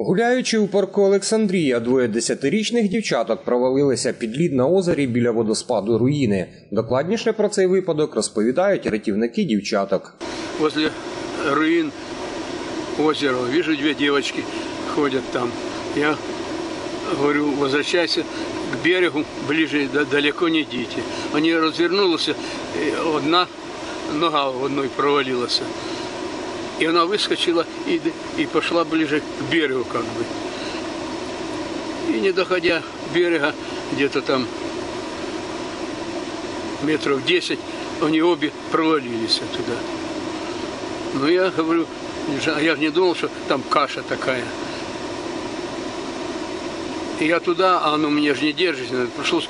Гуляючи у парку Олександрія, двоє десятирічних дівчаток провалилися під лід на озері біля водоспаду руїни. Докладніше про цей випадок розповідають рятівники дівчаток. возле руин озера. Вижу, две девочки ходят там. Я говорю, возвращайся к берегу, ближе, далеко не идите. Они развернулись, и одна нога в одной провалилась. И она выскочила и, и пошла ближе к берегу как бы. И не доходя берега, где-то там метров 10, они обе провалились туда. Ну, я говорю, а я же не думал, что там каша такая. И я туда, а оно меня же не держит, пришлось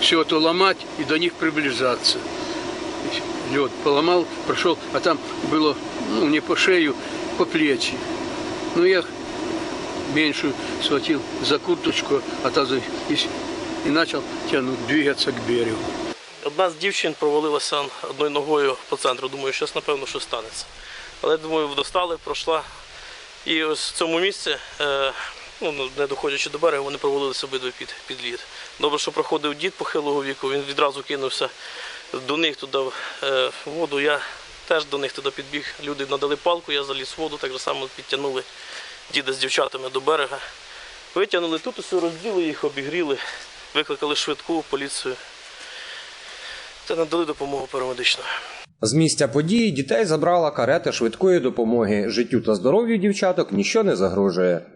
все это ломать и до них приближаться. Лед поломал, прошел, а там было, ну, не по шею, по плечи. Ну, я меньшую схватил за курточку, а та за- и, с- и начал тянуть, двигаться к берегу. Одна з дівчин провалилася одною ногою по центру. Думаю, щось напевно що станеться. Але думаю, достали, пройшла. І ось в цьому місці, е, ну, не доходячи до берега, вони провалилися обидва під, під лід. Добре, що проходив дід похилого віку, він відразу кинувся до них туди е, в воду. Я теж до них туди підбіг. Люди надали палку, я заліз в воду, так само підтягнули діда з дівчатами до берега. Витягнули тут, усе розділи їх, обігріли, викликали швидку, поліцію та надали допомогу парамедичну. З місця події дітей забрала карета швидкої допомоги. Життю та здоров'ю дівчаток ніщо не загрожує.